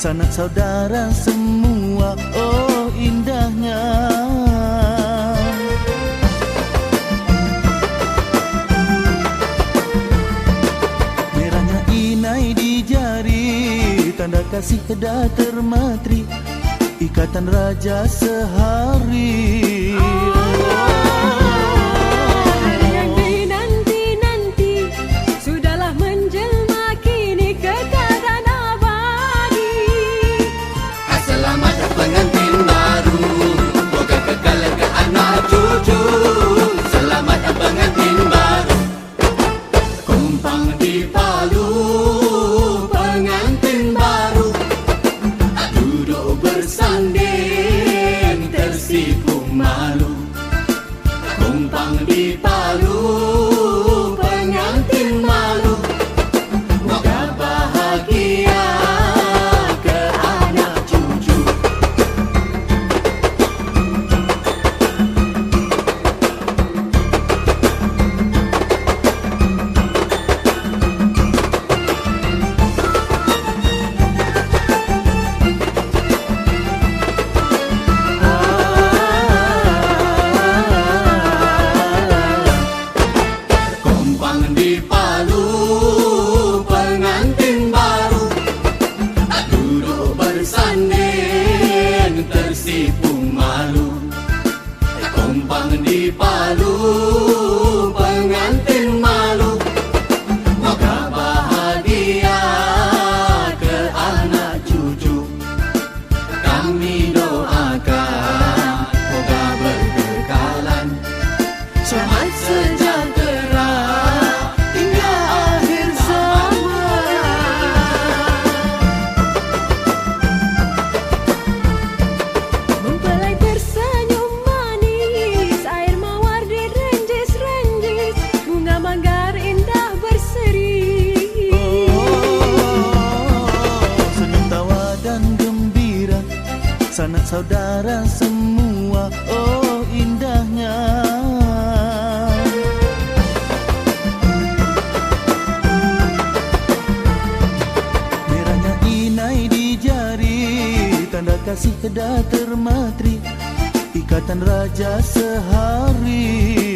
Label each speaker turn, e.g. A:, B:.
A: Sanak saudara semua Oh indahnya. Merahnya inai di jari Tanda kasih dah termatri Ikatan raja sehari
B: bersanding Tersipu malu Kumpang tersipu malu Kompang di Palu
A: Sanak saudara semua Oh indahnya. Merahnya inai di jari Tanda kasih dah termatri Ikatan raja sehari